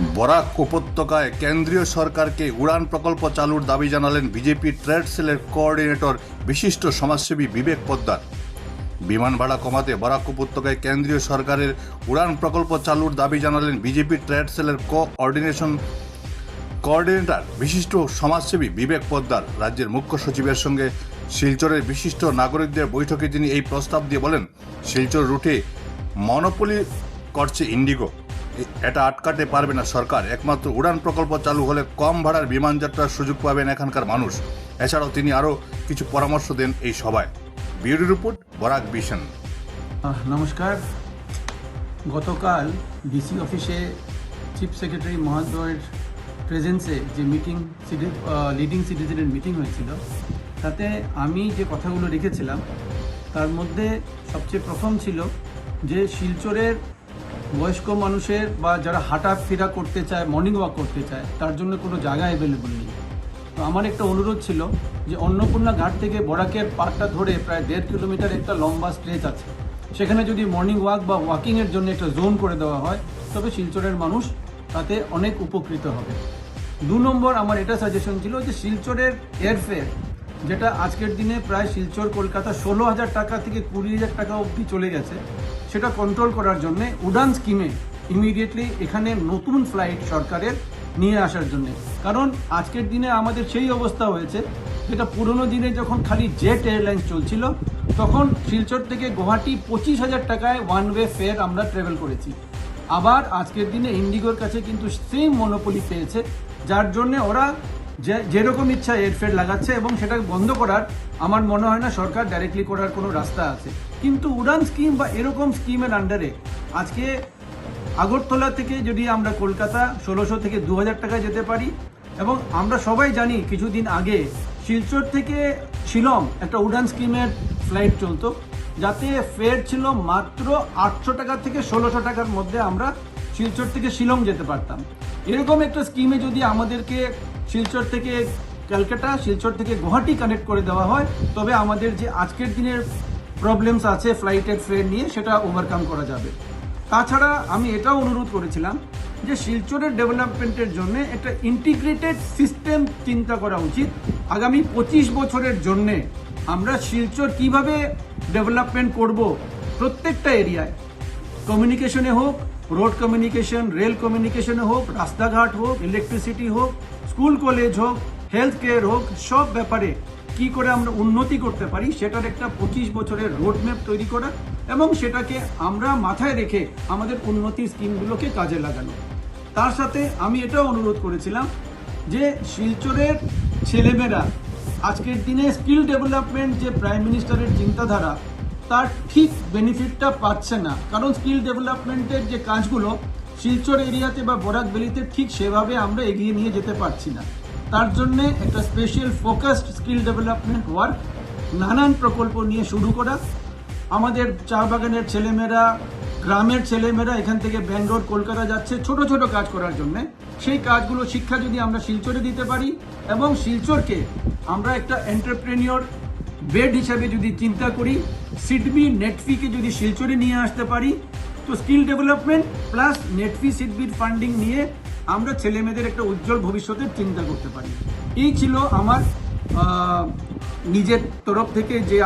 বরাক উপত্যকায় কেন্দ্রীয় সরকারকে উড়ান প্রকল্প চালুর দাবি জানালেন বিজেপি ট্রেড সেলের কোঅর্ডিনেটর বিশিষ্ট সমাজসেবী বিবেক পোদ্দার। বিমান ভাড়া কমাতে বরাক উপত্যকায় কেন্দ্রীয় সরকারের উড়ান প্রকল্প চালুর দাবি জানালেন বিজেপি ট্রেড সেলের কোঅর্ডিনেশন কোঅর্ডিনেটর বিশিষ্ট সমাজসেবী বিবেক পোদ্দার। রাজ্যের মুখ্য সচিবের সঙ্গে শিলচরের বিশিষ্ট নাগরিকদের বৈঠকে তিনি এই প্রস্তাব দিয়ে বলেন, শিলচর রুটে মনোপলি করছে ইন্ডিগো। এটা আটকাতে পারবে না সরকার। একমাত্র উড়ান প্রকল্প চালু হলে কম ভাড়ার বিমান যাত্রার সুযোগ পাবেন এখানকার মানুষ। এছাড়াও তিনি আরও কিছু পরামর্শ দেন এই সভায়। বিউরো রিপোর্ট, বরাক বিশন নমস্কার। গতকাল ডিসি অফিসে চিফ সেক্রেটারি মহাদয়ের প্রেজেন্সে যে মিটিং লিডিং সিটিজেনের মিটিং হয়েছিল, তাতে আমি যে কথাগুলো রেখেছিলাম, তার মধ্যে সবচেয়ে প্রথম ছিল যে শিলচরের বয়স্ক মানুষের বা যারা হাঁটা ফেরা করতে চায় মর্নিং ওয়াক করতে চায়, তার জন্য কোনো জায়গা অ্যাভেলেবল নেই। তো আমার একটা অনুরোধ ছিল যে অন্নপূর্ণা ঘাট থেকে বরাকের পার্কটা ধরে প্রায় দেড় কিলোমিটার একটা লম্বা স্ট্রেচ আছে। সেখানে যদি মর্নিং ওয়াক বা ওয়াকিংয়ের জন্য একটা জোন করে দেওয়া হয়, তবে শিলচরের মানুষ তাতে অনেক উপকৃত হবে। দু নম্বর আমার এটা সাজেশন ছিল যে শিলচরের এয়ারফেয়ার যেটা আজকের দিনে প্রায় শিলচর, কলকাতা ষোলো হাজার টাকা থেকে কুড়ি হাজার টাকা অবধি চলে গেছে। সেটা কন্ট্রোল করার জন্যে উড়ান স্কিমে ইমিডিয়েটলি এখানে নতুন ফ্লাইট সরকারের নিয়ে আসার জন্য। কারণ আজকের দিনে আমাদের সেই অবস্থা হয়েছে, যেটা পুরোনো দিনে যখন খালি জেট এয়ারলাইন্স চলছিল, তখন শিলচর থেকে গুয়াহাটি পঁচিশ হাজার টাকায় ওয়ান ওয়ে ফেয়ার আমরা ট্রাভেল করেছি। আবার আজকের দিনে ইন্ডিগোর কাছে কিন্তু সেম মনোপলি পেয়েছে, যার জন্য ওরা যে, যেরকম ইচ্ছা এয়ারফেয়ার লাগাচ্ছে এবং সেটা বন্ধ করার আমার মনে হয় না সরকার ডাইরেক্টলি করার কোনো রাস্তা আছে। কিন্তু উড়ান স্কিম বা এরকম স্কিমের আন্ডারে আজকে আগরতলা থেকে যদি আমরা কলকাতা ষোলোশো থেকে দু হাজার টাকায় যেতে পারি এবং আমরা সবাই জানি কিছুদিন আগে শিলচর থেকে শিলং একটা উড়ান স্কিমের ফ্লাইট চলতো, যাতে ফেয়ার ছিল মাত্র আটশো টাকা থেকে ষোলোশো টাকার মধ্যে আমরা শিলচর থেকে শিলং যেতে পারতাম। এরকম একটা স্কিমে যদি আমাদেরকে শিলচর থেকে ক্যালকাটা, শিলচর থেকে গুয়াহাটি কানেক্ট করে দেওয়া হয়। তবে আমাদের যে আজকের দিনের প্রবলেমস আছে ফ্লাইটের ফেয়ার নিয়ে, সেটা ওভারকাম করা যাবে। তাছাড়া আমি এটাও অনুরোধ করেছিলাম যে শিলচরের ডেভেলপমেন্টের জন্য একটা ইন্টিগ্রেটেড সিস্টেম চিন্তা করা উচিত। আগামী পঁচিশ বছরের জন্যে আমরা শিলচর কীভাবে ডেভেলপমেন্ট করব প্রত্যেকটা এরিয়ায়। কমিউনিকেশনে হোক রোড কমিউনিকেশন রেল কমিউনিকেশনে হোক, রাস্তাঘাট হোক ইলেকট্রিসিটি হোক স্কুল, কলেজ হোক হেলথ কেয়ার হোক, সব ব্যাপারে কি করে আমরা উন্নতি করতে পারি সেটার একটা পঁচিশ বছরের রোড ম্যাপ তৈরি করা এবং সেটাকে আমরা মাথায় রেখে আমাদের উন্নতি স্কিমগুলোকে কাজে লাগানো। তার সাথে আমি এটাও অনুরোধ করেছিলাম যে শিলচরের ছেলেমেয়েরা, আজকের দিনে স্কিল ডেভেলপমেন্ট যে প্রাইম মিনিস্টারের চিন্তাধারা, তার ঠিক বেনিফিটটা পাচ্ছে না। কারণ স্কিল ডেভেলপমেন্টের যে কাজগুলো শিলচর এরিয়াতে বা বরাক ভ্যালিতে ঠিক সেভাবে আমরা এগিয়ে নিয়ে যেতে পারছি না। তার জন্য একটা special focused skill development work নানান প্রকল্প নিয়ে শুরু করা। আমাদের চা বাগানের ছেলেমেয়েরা, গ্রামের ছেলেমেয়েরা এখান থেকে ব্যাঙ্গালোর, কলকাতা যাচ্ছে ছোট ছোট কাজ করার জন্য। সেই কাজগুলো শিক্ষা যদি আমরা শিলচরে দিতে পারি এবং শিলচরকে আমরা একটা এন্টারপ্রেনিয়র বেড হিসাবে যদি চিন্তা করি সিডবি নেটফিকে যদি শিলচরে নিয়ে আসতে পারি তো স্কিল ডেভেলপমেন্ট প্লাস নেটফি সিডবির ফান্ডিং নিয়ে আমরা ছেলে মেয়েদের একটা উজ্জ্বল ভবিষ্যতের চিন্তা করতে পারি। এই ছিল আমার নিজের তরফ থেকে যে